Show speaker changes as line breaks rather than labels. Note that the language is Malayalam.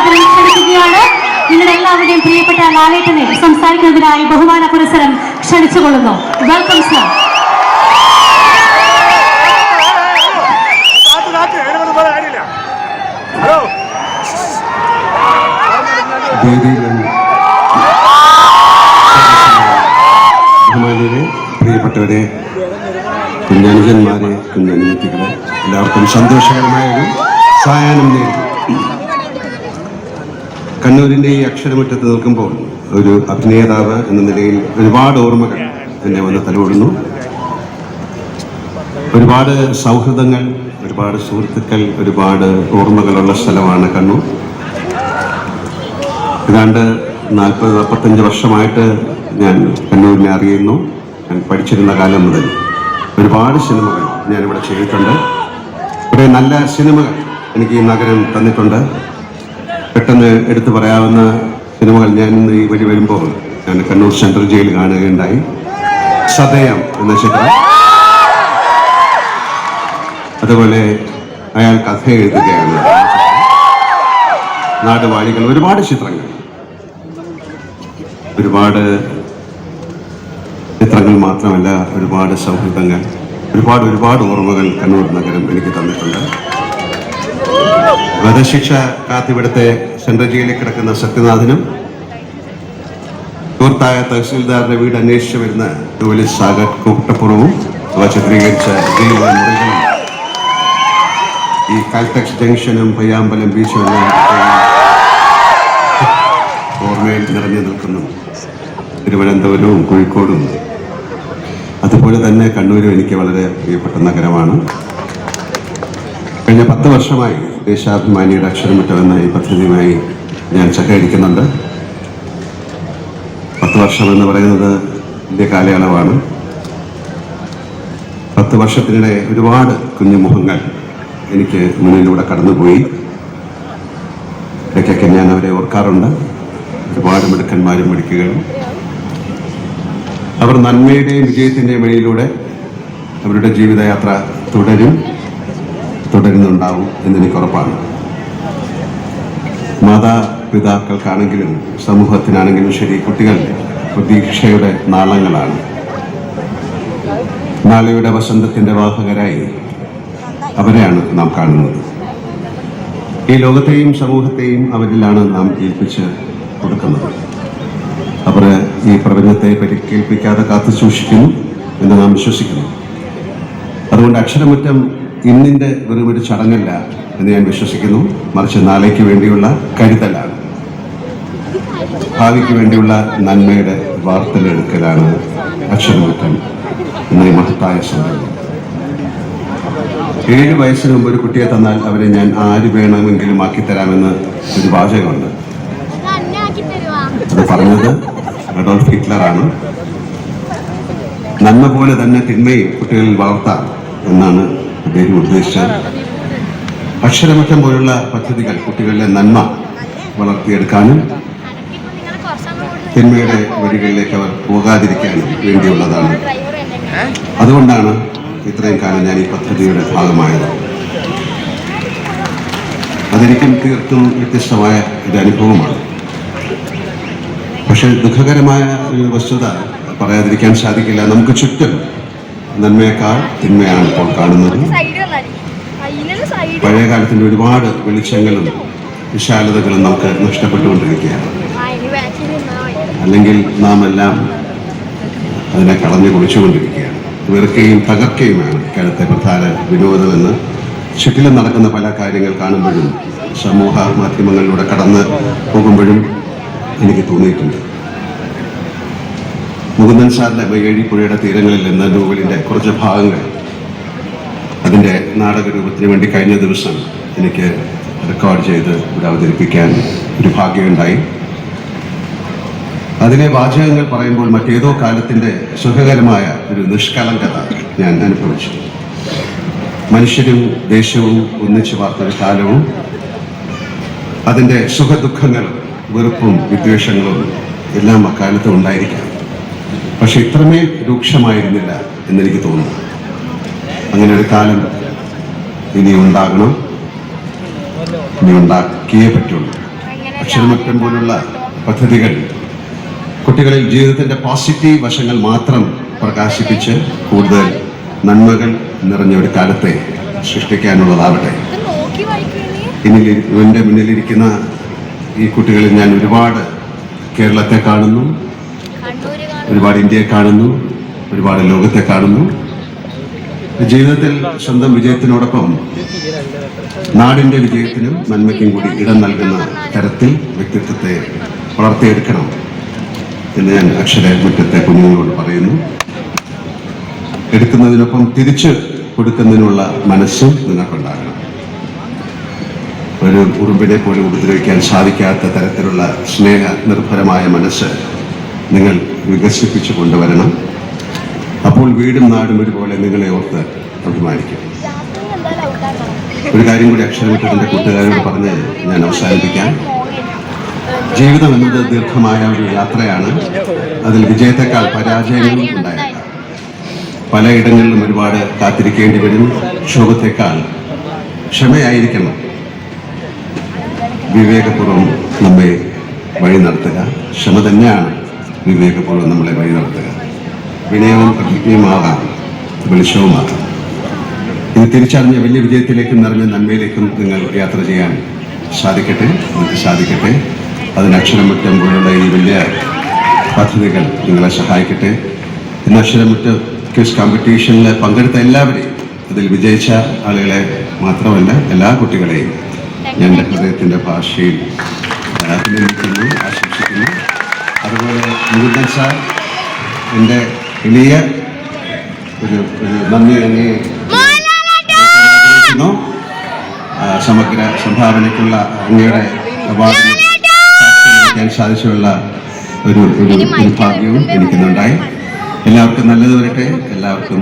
സാദരം ക്ഷണിക്കുകയാണ്. എല്ലാവരുടെയും പ്രിയപ്പെട്ട ലാലേട്ടനെ സംസാരിക്കുന്നതിനായി ബഹുമാന പുരസ്സരം ക്ഷണിച്ചുകൊള്ളുന്നു. വെൽക്കം സർ
ബഹുമാനിയരെ പ്രിയപ്പെട്ടവരെ കുഞ്ഞനുജന്മാരെ കുഞ്ഞനുജത്തികളെ എല്ലാവർക്കും സന്തോഷകരമായ ഒരു സായാഹ്നം നേരിടും കണ്ണൂരിന്റെ ഈ അക്ഷരമുറ്റത്ത് നിൽക്കുമ്പോൾ ഒരു അഭിനേതാവ് എന്ന നിലയിൽ ഒരുപാട് ഓർമ്മകൾ എന്നെ വന്ന് തലോടുന്നു. ഒരുപാട് സൗഹൃദങ്ങൾ ഒരുപാട് സുഹൃത്തുക്കൾ ഒരുപാട് ഓർമ്മകളുള്ള സ്ഥലമാണ് കണ്ണൂർ. ഏതാണ്ട് നാൽപ്പത് നാൽപ്പത്തഞ്ച് വർഷമായിട്ട് ഞാൻ കണ്ണൂരിനെ അറിയുന്നു. ഞാൻ പഠിച്ചിരുന്ന കാലം മുതൽ ഒരുപാട് സിനിമകൾ ഞാനിവിടെ ചെയ്തിട്ടുണ്ട്. കുറേ നല്ല സിനിമകൾ എനിക്ക് ഈ നഗരം തന്നിട്ടുണ്ട്. പെട്ടെന്ന് എടുത്തു പറയാവുന്ന സിനിമകൾ ഞാൻ ഇന്ന് ഈ വഴി വരുമ്പോൾ ഞാൻ കണ്ണൂർ സെൻട്രൽ ജയിൽ കാണുകയുണ്ടായി. സദയം എന്ന ചിത്രം. അതുപോലെ അയാൾ കഥ എഴുതുകയാണ്. നാടുവാഴികൾ ഒരുപാട് ചിത്രങ്ങൾ. ഒരുപാട് ചിത്രങ്ങൾ മാത്രമല്ല ഒരുപാട് സൗഹൃദങ്ങൾ ഒരുപാട് ഒരുപാട് ഓർമ്മകൾ കണ്ണൂർ നഗരം എനിക്ക് തന്നിട്ടുണ്ട്. വധശിക്ഷ കാത്തിവിടുത്തെ സെൻട്രൽ ജയിലിൽ കിടക്കുന്ന സത്യനാഥനും സുഹൃത്തായ തഹസീൽദാറിന്റെ വീട് അന്വേഷിച്ചു വരുന്ന ജോലി സാഗർ കൂട്ടപ്പുറവും അവ ചിത്രീകരിച്ച മുറികളും ഈ കാൽടെക്സ് ജംഗ്ഷനും പയ്യാമ്പലം ബീച്ചും എല്ലാം ഓർമ്മയിൽ നിറഞ്ഞു നിൽക്കുന്നു. തിരുവനന്തപുരവും കോഴിക്കോടും. അതുപോലെ തന്നെ കണ്ണൂരും എനിക്ക് വളരെ പ്രിയപ്പെട്ട നഗരമാണ്. കഴിഞ്ഞ പത്ത് വർഷമായി ദേശാഭിമാനിയുടെ അക്ഷരമുറ്റം എന്ന ഈ പദ്ധതിയുമായി ഞാൻ സഹകരിക്കുന്നുണ്ട്. പത്ത് വർഷം എന്ന് പറയുന്നത് വലിയ കാലയളവാണ്. പത്ത് വർഷത്തിനിടെ ഒരുപാട് കുഞ്ഞുമുഖങ്ങൾ എനിക്ക് മുന്നിലൂടെ കടന്നുപോയി. ഇടയ്ക്കൊക്കെ ഞാൻ അവരെ ഓർക്കാറുണ്ട്. ഒരുപാട് മിടുക്കന്മാരും മിടുക്കുകളും. അവർ നന്മയുടെയും വിജയത്തിന്റെയും വഴിയിലൂടെ അവരുടെ ജീവിതയാത്ര തുടരും. തുടരുന്നുണ്ടാവും എന്നെനിക്ക് ഉറപ്പാണ് മാതാപിതാക്കൾക്കാണെങ്കിലും സമൂഹത്തിനാണെങ്കിലും ശരി കുട്ടികൾ പ്രതീക്ഷയുടെ നാളങ്ങളാണ്. നാളെയുടെ വസന്തത്തിന്റെ വാഹകരായി അവരെയാണ് നാം കാണുന്നത്. ഈ ലോകത്തെയും സമൂഹത്തെയും അവരിലാണ് നാം ഏൽപ്പിച്ച് കൊടുക്കുന്നത്. അവർ ഈ പ്രപഞ്ചത്തെ പരിക്കേൽപ്പിക്കാതെ കാത്തു സൂക്ഷിക്കുന്നു എന്ന് നാം വിശ്വസിക്കുന്നു. അതുകൊണ്ട് അക്ഷരമുറ്റം ഇന്നിന്റെ വെറും ഒരു ചടങ്ങല്ല എന്ന് ഞാൻ വിശ്വസിക്കുന്നു. മറിച്ച് നാളേക്ക് വേണ്ടിയുള്ള കരുതലാണ്. ഭാവിക്ക് വേണ്ടിയുള്ള നന്മയുടെ വാർത്തലെടുക്കലാണ് അക്ഷരമുറ്റം എന്ന മഹത്തായ സംരംഭം ഏഴ് വയസ്സിന് മുമ്പ് ഒരു കുട്ടിയെ തന്നാൽ അവരെ ഞാൻ ആര് വേണമെങ്കിലും ആക്കി ആക്കിത്തരാമെന്ന് ഒരു വാചകമുണ്ട്. അത് പറഞ്ഞത് അഡോൾഫ് ഹിറ്റ്ലറാണ്. നന്മ പോലെ തന്നെ തിന്മയും കുട്ടികളിൽ വളർത്താം എന്നാണ് അദ്ദേഹം ഉദ്ദേശിച്ചത്. അക്ഷരമറ്റം പോലുള്ള പദ്ധതികൾ കുട്ടികളിലെ നന്മ വളർത്തിയെടുക്കാനും തിന്മയുടെ വഴികളിലേക്ക് അവർ പോകാതിരിക്കാനും വേണ്ടിയുള്ളതാണ്. അതുകൊണ്ടാണ് ഇത്രയും കാലം ഞാൻ ഈ പദ്ധതിയുടെ ഭാഗമായത്. അതെനിക്കും തീർത്തും വ്യത്യസ്തമായ ഒരു അനുഭവമാണ്. പക്ഷേ ദുഃഖകരമായ ഒരു വസ്തുത പറയാതിരിക്കാൻ സാധിക്കില്ല. നമുക്ക് ചുറ്റും നന്മയേക്കാൾ തിന്മയാണ് ഇപ്പോൾ കാണുന്നത്. പഴയ കാലത്തിന്റെ ഒരുപാട് വെളിച്ചങ്ങളും വിശാലതകളും നമുക്ക് നഷ്ടപ്പെട്ടുകൊണ്ടിരിക്കുകയാണ്. അല്ലെങ്കിൽ നാം എല്ലാം അതിനെ കളഞ്ഞു കുളിച്ചുകൊണ്ടിരിക്കുകയാണ്. വെറുക്കുകയും തകർക്കുകയുമാണ് ഇക്കാലത്തെ പ്രധാന വിനോദമെന്ന് ചുറ്റിലും നടക്കുന്ന പല കാര്യങ്ങൾ കാണുമ്പോഴും സമൂഹ മാധ്യമങ്ങളിലൂടെ കടന്ന് പോകുമ്പോഴും എനിക്ക് തോന്നിയിട്ടുണ്ട്. മുകുന്ദൻ സാറിന്റെ പുഴയുടെ തീരങ്ങളിൽ എന്ന നോവലിന്റെ കുറച്ച് ഭാഗങ്ങൾ അതിന്റെ നാടക രൂപത്തിന് വേണ്ടി കഴിഞ്ഞ ദിവസം എനിക്ക് റെക്കോർഡ് ചെയ്ത് ഇവിടെ അവതരിപ്പിക്കാൻ ഒരു ഭാഗ്യമുണ്ടായി. അതിലെ വാചകങ്ങൾ പറയുമ്പോൾ മറ്റേതോ കാലത്തിന്റെ സുഖകരമായ ഒരു നിഷ്കളങ്കത ഞാൻ അനുഭവിച്ചു. മനുഷ്യരും ദേശവും ഒന്നിച്ചു പാർത്തൊരു കാലവും അതിന്റെ സുഖദുഃഖങ്ങളും വെറുപ്പും വിദ്വേഷങ്ങളും എല്ലാം അക്കാലത്ത് ഉണ്ടായിരിക്കാം. പക്ഷെ ഇത്രമേൽ രൂക്ഷമായിരുന്നില്ല എന്നെനിക്ക് തോന്നുന്നു. അങ്ങനെ ഒരു കാലം ഇനി ഉണ്ടാകണം. ഇനി ഉണ്ടാക്കിയേ പറ്റുള്ളൂ. അക്ഷരമറ്റം പോലുള്ള പദ്ധതികൾ കുട്ടികളിൽ ജീവിതത്തിന്റെ പോസിറ്റീവ് വശങ്ങൾ മാത്രം പ്രകാശിപ്പിച്ച് കൂടുതൽ നന്മകൾ നിറഞ്ഞ ഒരു കാലത്തെ സൃഷ്ടിക്കാനുള്ളതാവട്ടെ. ഇനി എന്റെ മുന്നിലിരിക്കുന്ന ഈ കുട്ടികളിൽ ഞാൻ ഒരുപാട് കേരളത്തെ കാണുന്നു. ഒരുപാട് ഇന്ത്യയെ കാണുന്നു ഒരുപാട് ലോകത്തെ കാണുന്നു. ജീവിതത്തിൽ സ്വന്തം വിജയത്തിനോടൊപ്പം നാടിന്റെ വിജയത്തിനും നന്മയ്ക്കും കൂടി ഇടം നൽകുന്ന തരത്തിൽ വ്യക്തിത്വത്തെ വളർത്തിയെടുക്കണം എന്ന് ഞാൻ അക്ഷര മുറ്റത്തെ കുഞ്ഞുങ്ങളോട് പറയുന്നു. എടുക്കുന്നതിനൊപ്പം തിരിച്ച് കൊടുക്കുന്നതിനുള്ള മനസ്സും നിങ്ങൾക്കുണ്ടാകണം. ഒരു ഉറുമ്പിനെ പോലും ഉപദ്രവിക്കാൻ സാധിക്കാത്ത തരത്തിലുള്ള സ്നേഹ നിർഭരമായ മനസ്സ് നിങ്ങൾ വികസിപ്പിച്ചു കൊണ്ടുവരണം. അപ്പോൾ വീടും നാടും ഒരുപോലെ നിങ്ങളെ ഓർത്ത് അഭിമാനിക്കും. ഒരു കാര്യം കൂടി അക്ഷരമിട്ടതിന്റെ കൂട്ടുകാരോട് പറഞ്ഞ് ഞാൻ അവസാനിപ്പിക്കാം. ജീവിതം എന്നത് ദീർഘമായ ഒരു യാത്രയാണ്. അതിൽ വിജയത്തെക്കാൾ പരാജയങ്ങളും ഉണ്ടായേക്കാം. പലയിടങ്ങളിലും ഒരുപാട് കാത്തിരിക്കേണ്ടി വരും. ക്ഷോഭത്തെക്കാൾ ക്ഷമയായിരിക്കണം. വിവേകപൂർവം നമ്മെ വഴി നടത്തുക. ക്ഷമ തന്നെയാണ്. വിവേകപൂർവം നമ്മളെ വഴി നടത്തുക. വിനയവും പ്രതിജ്ഞയുമാകാം. വെളിച്ചവുമാകാം. ഇത് തിരിച്ചറിഞ്ഞ വലിയ വിജയത്തിലേക്കും നിറഞ്ഞ നന്മയിലേക്കും നിങ്ങൾ യാത്ര ചെയ്യാൻ സാധിക്കട്ടെ? നിങ്ങൾക്ക് സാധിക്കട്ടെ? അതിന് അക്ഷരമുറ്റം പോലുള്ള ഈ വലിയ പദ്ധതികൾ നിങ്ങളെ സഹായിക്കട്ടെ? ഇന്ന് അക്ഷരമുറ്റ ക്വിസ് കോമ്പറ്റീഷനിൽ പങ്കെടുത്ത എല്ലാവരെയും അതിൽ വിജയിച്ച ആളുകളെ മാത്രമല്ല എല്ലാ കുട്ടികളെയും ഞാൻ ഹൃദയത്തിന്റെ ഭാഷയിൽ അഭിനന്ദിക്കുന്നു മുകുന്ദൻ സാർ എന്റെ എളിയ ഒരു ഒരു നന്ദി തന്നെ സമഗ്ര സംഭാവനയ്ക്കുള്ള അങ്ങയുടെ അവാർഡ് സാക്ഷ്യം സാധിച്ചുള്ള ഒരു ഒരു ഒരു ഭാഗ്യവും എനിക്കുന്നുണ്ടായി. എല്ലാവർക്കും നല്ലത് വരട്ടെ. എല്ലാവർക്കും